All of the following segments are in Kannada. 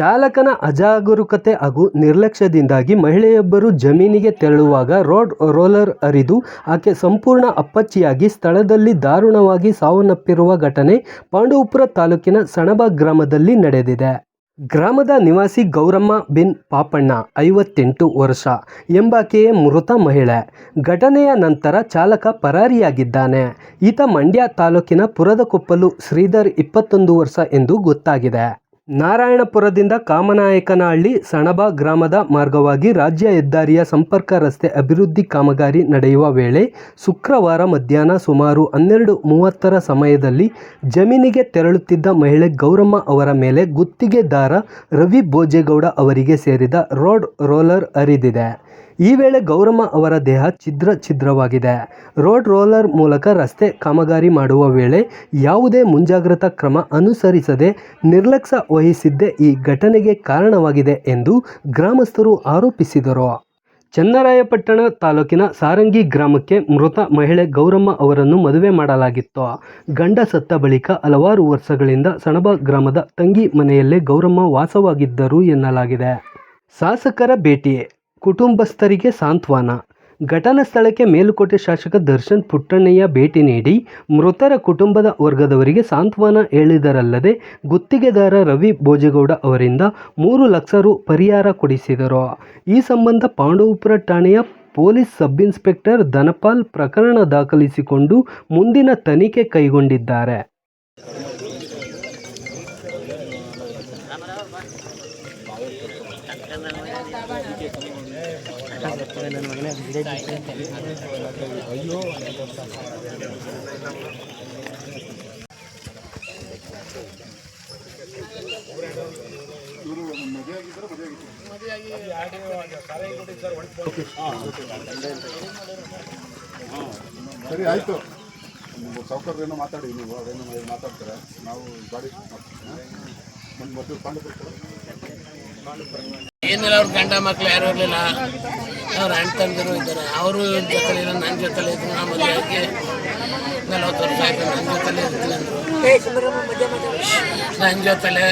ಚಾಲಕನ ಅಜಾಗರೂಕತೆ ಹಾಗೂ ನಿರ್ಲಕ್ಷ್ಯದಿಂದಾಗಿ ಮಹಿಳೆಯೊಬ್ಬರು ಜಮೀನಿಗೆ ತೆರಳುವಾಗ ರೋಡ್ ರೋಲರ್ ಅರಿದು ಆಕೆ ಸಂಪೂರ್ಣ ಅಪ್ಪಚ್ಚಿಯಾಗಿ ಸ್ಥಳದಲ್ಲಿ ದಾರುಣವಾಗಿ ಸಾವನ್ನಪ್ಪಿರುವ ಘಟನೆ ಪಾಂಡವಪುರ ತಾಲೂಕಿನ ಸಣಬ ಗ್ರಾಮದಲ್ಲಿ ನಡೆದಿದೆ. ಗ್ರಾಮದ ನಿವಾಸಿ ಗೌರಮ್ಮ ಬಿನ್ ಪಾಪಣ್ಣ, ಐವತ್ತೆಂಟು ವರ್ಷ, ಎಂಬಾಕೆಯೇ ಮೃತ ಮಹಿಳೆ. ಘಟನೆಯ ನಂತರ ಚಾಲಕ ಪರಾರಿಯಾಗಿದ್ದಾನೆ. ಈತ ಮಂಡ್ಯ ತಾಲೂಕಿನ ಪುರದಕೊಪ್ಪಲು ಶ್ರೀಧರ್ ಇಪ್ಪತ್ತೊಂದು ವರ್ಷ ಎಂದು ಗೊತ್ತಾಗಿದೆ. ನಾರಾಯಣಪುರದಿಂದ ಕಾಮನಾಯಕನಹಳ್ಳಿ ಸಣಬ ಗ್ರಾಮದ ಮಾರ್ಗವಾಗಿ ರಾಜ್ಯ ಹೆದ್ದಾರಿಯ ಸಂಪರ್ಕ ರಸ್ತೆ ಅಭಿವೃದ್ಧಿ ಕಾಮಗಾರಿ ನಡೆಯುವ ವೇಳೆ ಶುಕ್ರವಾರ ಮಧ್ಯಾಹ್ನ ಸುಮಾರು ಹನ್ನೆರಡು ಮೂವತ್ತರ ಸಮಯದಲ್ಲಿ ಜಮೀನಿಗೆ ತೆರಳುತ್ತಿದ್ದ ಮಹಿಳೆ ಗೌರಮ್ಮ ಅವರ ಮೇಲೆ ಗುತ್ತಿಗೆದಾರ ರವಿ ಭೋಜೇಗೌಡ ಅವರಿಗೆ ಸೇರಿದ ರೋಡ್ ರೋಲರ್ ಹರಿದಿದೆ. ಈ ವೇಳೆ ಗೌರಮ್ಮ ಅವರ ದೇಹ ಛಿದ್ರ ಛಿದ್ರವಾಗಿದೆ. ರೋಡ್ ರೋಲರ್ ಮೂಲಕ ರಸ್ತೆ ಕಾಮಗಾರಿ ಮಾಡುವ ವೇಳೆ ಯಾವುದೇ ಮುಂಜಾಗ್ರತಾ ಕ್ರಮ ಅನುಸರಿಸದೆ ನಿರ್ಲಕ್ಷ್ಯ ವಹಿಸಿದ್ದೇ ಈ ಘಟನೆಗೆ ಕಾರಣವಾಗಿದೆ ಎಂದು ಗ್ರಾಮಸ್ಥರು ಆರೋಪಿಸಿದರು. ಚನ್ನರಾಯಪಟ್ಟಣ ತಾಲೂಕಿನ ಸಾರಂಗಿ ಗ್ರಾಮಕ್ಕೆ ಮೃತ ಮಹಿಳೆ ಗೌರಮ್ಮ ಅವರನ್ನು ಮದುವೆ ಮಾಡಲಾಗಿತ್ತು. ಗಂಡ ಸತ್ತ ಬಳಿಕ ಹಲವಾರು ವರ್ಷಗಳಿಂದ ಸಣಬ ಗ್ರಾಮದ ತಂಗಿ ಮನೆಯಲ್ಲೇ ಗೌರಮ್ಮ ವಾಸವಾಗಿದ್ದರು ಎನ್ನಲಾಗಿದೆ. ಶಾಸಕರ ಭೇಟಿ ಕುಟುಂಬಸ್ಥರಿಗೆ ಸಾಂತ್ವನ. ಘಟನಾ ಸ್ಥಳಕ್ಕೆ ಮೇಲುಕೋಟೆ ಶಾಸಕ ದರ್ಶನ್ ಪುಟ್ಟಣ್ಣಯ್ಯ ಭೇಟಿ ನೀಡಿ ಮೃತರ ಕುಟುಂಬದ ವರ್ಗದವರಿಗೆ ಸಾಂತ್ವನ ಹೇಳಿದರಲ್ಲದೆ ಗುತ್ತಿಗೆದಾರ ರವಿ ಭೋಜೇಗೌಡ ಅವರಿಂದ ಮೂರು ಲಕ್ಷ ರು ಪರಿಹಾರ ಕೊಡಿಸಿದರು. ಈ ಸಂಬಂಧ ಪಾಂಡವಪುರ ಠಾಣೆಯ ಪೊಲೀಸ್ ಸಬ್ ಇನ್ಸ್ಪೆಕ್ಟರ್ ಧನಪಾಲ್ ಪ್ರಕರಣ ದಾಖಲಿಸಿಕೊಂಡು ಮುಂದಿನ ತನಿಖೆ ಕೈಗೊಂಡಿದ್ದಾರೆ. ಸರಿ ಆಯಿತು. ಏನೋ ಮಾತಾಡಿ ನೀವು ಅದೇನೋ ಮಾತಾಡ್ತಾರೆ? ನಾವು ಗಾಡಿ ಏನಿಲ್ಲ, ಅವ್ರ ಗಂಡ ಮಕ್ಳು ಯಾರು ಇರಲಿಲ್ಲ. ಅವ್ರ ಅಣ್ಣ ತಂದಿರು ಇದ್ದಾರೆ. ಅವರು ಜೊತೆಲಿ ನನ್ನ ಜೊತೆಲಿ ಇದ್ರು. ನಮ್ಮ ಮದುವೆ ಆಗಿ ನಲವತ್ತು ವರ್ಷ ಆಯ್ತು. ನನ್ನ ಜೊತೆಲೇ ನನ್ನ ಜೊತೆಲೆ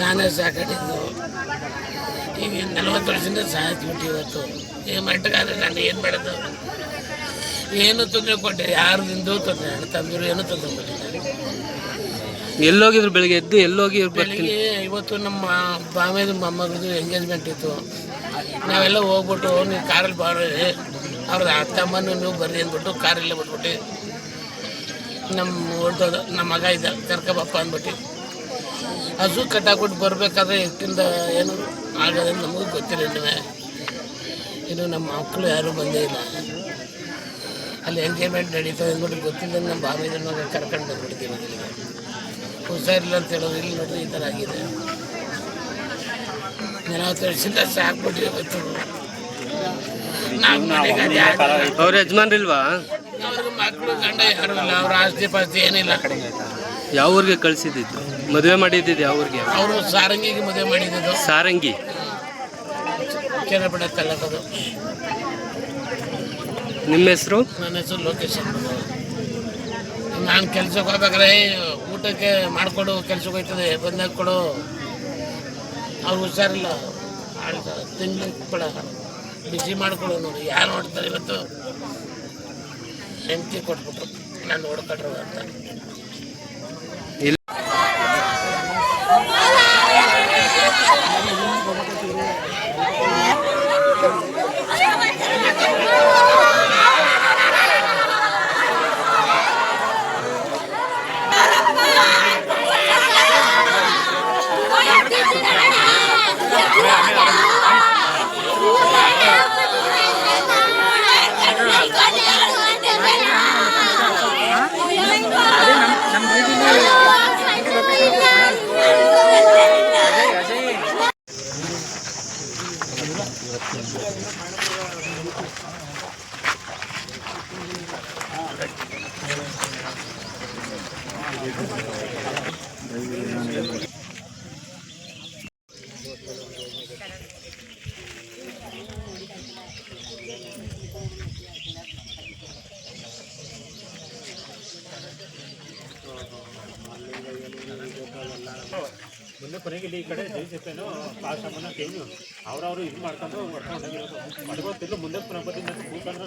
ನಾನೇ ಸಾಕಾಡಿದ್ದು ಈಗ ನಲವತ್ತು ವರ್ಷದಿಂದ ಸಾಯ್ತು ಇವತ್ತು. ಈ ಮಟ್ಟಗಾದ್ರೆ ನಾನು ಏನು ಮಾಡೋದು? ಏನು ತೊಂದರೆ ಕೊಟ್ಟೆ? ಯಾರ್ದಿಂದೂ ತೊಂದರೆ. ಅಣ್ಣ ತಂದಿರು ಏನೂ ತೊಂದರೆ ಕೊಟ್ಟಿಲ್ಲ. ಎಲ್ಲೋಗಿದ್ರು ಬೆಳಿಗ್ಗೆ ಎದ್ದು ಎಲ್ಲೋಗಿ ಬರ್ತೀನಿ. ಬೆಳಿಗ್ಗೆ ಇವತ್ತು ನಮ್ಮ ಬಾಮೇದ ಮೊಮ್ಮಗದು ಎಂಗೇಜ್ಮೆಂಟ್ ಇತ್ತು. ನಾವೆಲ್ಲ ಹೋಗ್ಬಿಟ್ಟು ನೀವು ಕಾರಲ್ಲಿ ಬಾರಿ ಅವ್ರ ತಮ್ಮನ್ನು ನೀವು ಬರ್ರಿ ಅಂದ್ಬಿಟ್ಟು ಕಾರಲ್ಲೇ ಬಿಟ್ಬಿಟ್ಟು ನಮ್ಮ ಹೊರ್ಟೋದ ನಮ್ಮ ಮಗ ಇದ್ದ ಕರ್ಕಬಪ್ಪ ಅಂದ್ಬಿಟ್ಟು ಹಸು ಕಟ್ಟಾಕ್ಬಿಟ್ಟು ಬರಬೇಕಾದ್ರೆ ಎಷ್ಟಿಂದ ಏನು ಆಗೋದಂತ ನಮಗೂ ಗೊತ್ತಿರಲಿಲ್ಲ ಇನ್ನು ನಮ್ಮ ಮಕ್ಕಳು ಯಾರೂ ಬಂದೇ ಇಲ್ಲ. ಅಲ್ಲಿ ಎಂಗೇಜ್ಮೆಂಟ್ ನಡೀತದೆ ಅಂದ್ಬಿಟ್ಟು ಗೊತ್ತಿಲ್ಲದಂಗೆ ನಮ್ಮ ಮಗ ಕರ್ಕೊಂಡು ಬಂದ್ಬಿಡ್ತೀವಿ ಇಲ್ಲಿಗೆ ಹುಷಾರಿಲ್ಲ ಅಂತ ಹೇಳೋದು ಇಲ್ಲಿ ನೋಡಿದ್ರೆ ಈ ಥರ ಆಗಿದೆ. ನಲವತ್ತು ವರ್ಷದಿಂದ ಇವತ್ತು. ಯಾರು- ಅವ್ರ ಯಜಮಾನ್ರಿಲ್ವಾ ಅವ್ರಿಗೆ ಮಕ್ಕಳು ಗಂಡ ಯಾರು ಇಲ್ಲ ಅವ್ರ ಆಸ್ತಿ ಪಾಸ್ತಿ ಏನಿಲ್ಲ. ಯಾವ ಊರಿಗೆ ಕಳಿಸಿದ್ದು? ಮದುವೆ ಮಾಡಿದ್ದು ಯಾವ ಊರಿಗೆ? ಅವರು ಸಾರಂಗಿಗೆ ಮದುವೆ ಮಾಡಿದ್ದು. ಸಾರಂಗಿ. ಕೆರೆಪಡ ತಲ್ಲಕದು ನಿಮ್ಮ ಹೆಸರು? ನನ್ನ ಹೆಸರು ಲೋಕೇಶ್. ನಾನು ಕೆಲ್ಸಕ್ಕೆ ಹೋಗ್ಬೇಕಾದ್ರೆ ಊಟಕ್ಕೆ ಮಾಡಿಕೊಡು ಕೆಲ್ಸಕ್ಕೆ ಹೋಯ್ತದೆ ಬಂದಾಗ ಕೊಡು. ಅವ್ರು ಹುಷಾರಿಲ್ಲ. ತಿನ್ಲಿಕ್ಕೆ ಕೊಡ. ಬಿಸಿ ಮಾಡಿಕೊಡು ನೋಡಿ. ಯಾರು ನೋಡ್ತಾರೆ ಇವತ್ತು? ಹೆಂಡತಿ ಕೊಟ್ಬಿಟ್ರು. ನಾನು ನೋಡ್ಕೊಟ್ರು ಅಂತ. ಮುಂದೆ ಕೊನೆಗೆ ಈ ಕಡೆ ಜೈ ಜೊತೆನೋ ಪಾಶ್ರಮನ ಕೇಳಿ ಅವ್ರವ್ರು ಇದು ಮಾಡ್ಕೊಂಡು ಹೊಡ್ಕೊಂಡು ಹೋಗಿರೋದು ಮಡಗೋತಿಲ್ಲ ಮುಂದೆ ಗಣಪತಿ ಕೂತ್ಕೊಂಡು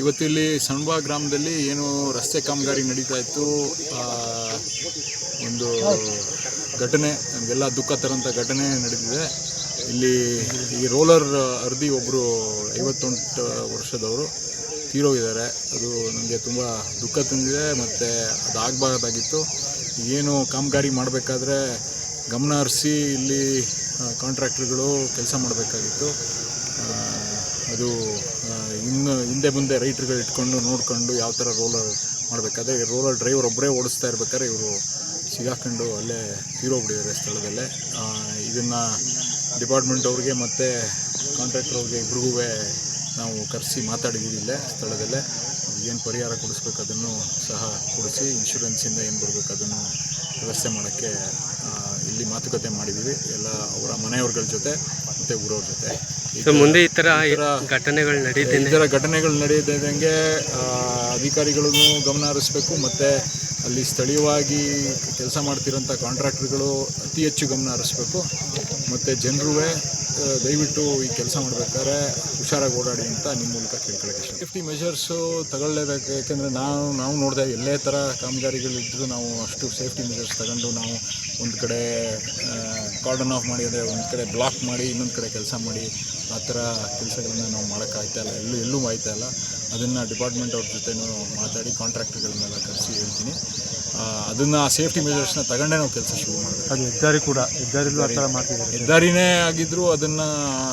ಇವತ್ತಿಲ್ಲಿ ಸಣ್ಬಾ ಗ್ರಾಮದಲ್ಲಿ ಏನು ರಸ್ತೆ ಕಾಮಗಾರಿ ನಡೀತಾ ಇತ್ತು ಒಂದು ಘಟನೆ ನಮಗೆಲ್ಲ ದುಃಖ ತರೋಂಥ ಘಟನೆ ನಡೆದಿದೆ. ಇಲ್ಲಿ ಈ ರೋಲರ್ ಅರ್ಧಿ ಒಬ್ಬರು ಐವತ್ತೊಂಟು ವರ್ಷದವರು ತೀರೋಗಿದ್ದಾರೆ. ಅದು ನನಗೆ ತುಂಬ ದುಃಖ ತಂದಿದೆ, ಮತ್ತು ಅದಾಗಬಾರ್ದಾಗಿತ್ತು ಏನು ಕಾಮಗಾರಿ ಮಾಡಬೇಕಾದ್ರೆ ಗಮನ ಹರಿಸಿ ಇಲ್ಲಿ ಕಾಂಟ್ರಾಕ್ಟ್ರುಗಳು ಕೆಲಸ ಮಾಡಬೇಕಾಗಿತ್ತು. ಅದು ಇನ್ನು ಹಿಂದೆ ಮುಂದೆ ರೈಟ್ರುಗಳು ಇಟ್ಕೊಂಡು ನೋಡಿಕೊಂಡು ಯಾವ ಥರ ರೋಲರ್ ಮಾಡಬೇಕಾದ್ರೆ ರೋಲರ್ ಡ್ರೈವರ್ ಒಬ್ಬರೇ ಓಡಿಸ್ತಾ ಇರ್ಬೇಕಾದ್ರೆ ಇವರು ಸಿಗಾಕೊಂಡು ಅಲ್ಲೇ ತೀರೋಗ್ಬಿಟ್ಟಿದ್ದಾರೆ ಸ್ಥಳದಲ್ಲೇ. ಇದನ್ನು ಡಿಪಾರ್ಟ್ಮೆಂಟ್ ಅವ್ರಿಗೆ ಮತ್ತು ಕಾಂಟ್ರಾಕ್ಟರ್ ಅವ್ರಿಗೆ ಇಬ್ರಿಗೂ ನಾವು ಕರೆಸಿ ಮಾತಾಡಿದ್ದೀವಿ ಸ್ಥಳದಲ್ಲೇ. ಏನು ಪರಿಹಾರ ಕೊಡಿಸ್ಬೇಕು ಅದನ್ನು ಸಹ ಕೊಡಿಸಿ ಇನ್ಶೂರೆನ್ಸಿಂದ ಏನು ಬರಬೇಕು ಅದನ್ನು ವ್ಯವಸ್ಥೆ ಮಾಡೋಕ್ಕೆ ಇಲ್ಲಿ ಮಾತುಕತೆ ಮಾಡಿದ್ದೀವಿ. ಎಲ್ಲ ಅವರ ಮನೆಯವ್ರಗಳ ಜೊತೆ ಮತ್ತು ಊರವ್ರ ಜೊತೆ. ಈಗ ಮುಂದೆ ಈ ಥರ ಈ ಘಟನೆಗಳು ನಡೆಯುತ್ತೆ ಈ ಥರ ಘಟನೆಗಳು ನಡೆಯದಂಗೆ ಅಧಿಕಾರಿಗಳನ್ನು ಗಮನ ಹರಿಸ್ಬೇಕು ಮತ್ತು ಅಲ್ಲಿ ಸ್ಥಳೀಯವಾಗಿ ಕೆಲಸ ಮಾಡ್ತಿರೋಂಥ ಕಾಂಟ್ರಾಕ್ಟರ್ಗಳು ಅತಿ ಹೆಚ್ಚು ಗಮನ ಹರಿಸ್ಬೇಕು. ಮತ್ತು ಜನರೂ ದಯವಿಟ್ಟು ಈ ಕೆಲಸ ಮಾಡಬೇಕಾದ್ರೆ ಹುಷಾರಾಗಿ ಓಡಾಡಿ ಅಂತ ನಿಮ್ಮ ಮೂಲಕ ಕೇಳ್ಕೊಳ್ಳೋಕೆ ಇಷ್ಟ ಸೇಫ್ಟಿ ಮೆಷರ್ಸು ತಗೊಳ್ಳೇಬೇಕು ಯಾಕೆಂದರೆ ನಾವು ನಾವು ನೋಡಿದೆ ಎಲ್ಲೇ ಥರ ಕಾಮಗಾರಿಗಳಿದ್ದರೂ ನಾವು ಅಷ್ಟು ಸೇಫ್ಟಿ ಮೆಷರ್ಸ್ ತಗೊಂಡು ನಾವು ಒಂದು ಕಡೆ ಕಾರ್ಡನ್ ಆಫ್ ಮಾಡಿ ಅಂದರೆ ಒಂದು ಕಡೆ ಬ್ಲಾಕ್ ಮಾಡಿ ಇನ್ನೊಂದು ಕಡೆ ಕೆಲಸ ಮಾಡಿ ಆ ಥರ ಕೆಲಸಗಳನ್ನ ನಾವು ಮಾಡೋಕ್ಕಾಗ್ತಾ ಇಲ್ಲ. ಎಲ್ಲೂ ಎಲ್ಲೂ ಆಯ್ತಾ ಇಲ್ಲ. ಅದನ್ನು ಡಿಪಾರ್ಟ್ಮೆಂಟ್ ಅವ್ರ ಜೊತೆನೂ ಮಾತಾಡಿ ಕಾಂಟ್ರಾಕ್ಟ್ಗಳನ್ನೆಲ್ಲ ಕರೆಸಿ ಹೇಳ್ತೀನಿ. ಅದನ್ನು ಸೇಫ್ಟಿ ಮೆಜರ್ಸ್ನ ತಗೊಂಡೇ ನಾವು ಕೆಲಸ ಶುರು ಮಾಡಬೇಕು. ಅದು ಹೆದ್ದಾರಿ ಕೂಡ ಹೆದ್ದಾರಿಲೂ ಆ ಥರ ಮಾಡ್ತಿದ್ದಾರೆ. ಹೆದ್ದಾರಿನೇ ಆಗಿದ್ದರೂ ಅದನ್ನು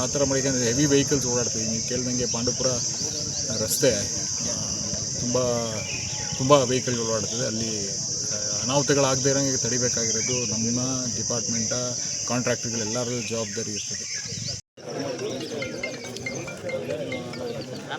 ಆ ಥರ ಮಾಡಿಕೊಂಡು ಹೆವಿ ವೆಹಿಕಲ್ಸ್ ಓಡಾಡ್ತೀವಿ ನೀವು ಕೇಳ್ದಂಗೆ ಪಾಂಡವಪುರ ರಸ್ತೆ ತುಂಬ ತುಂಬ ವೆಹಿಕಲ್ಗಳು ಓಡಾಡ್ತದೆ. ಅಲ್ಲಿ ಅನಾಹುತಗಳಾಗದೇ ಇರೋಂಗೆ ತಡಿಬೇಕಾಗಿರೋದು ನಮ್ಮ ಡಿಪಾರ್ಟ್ಮೆಂಟ ಕಾಂಟ್ರಾಕ್ಟ್ರುಗಳೆಲ್ಲರ ಜವಾಬ್ದಾರಿ ಇರ್ತದೆ.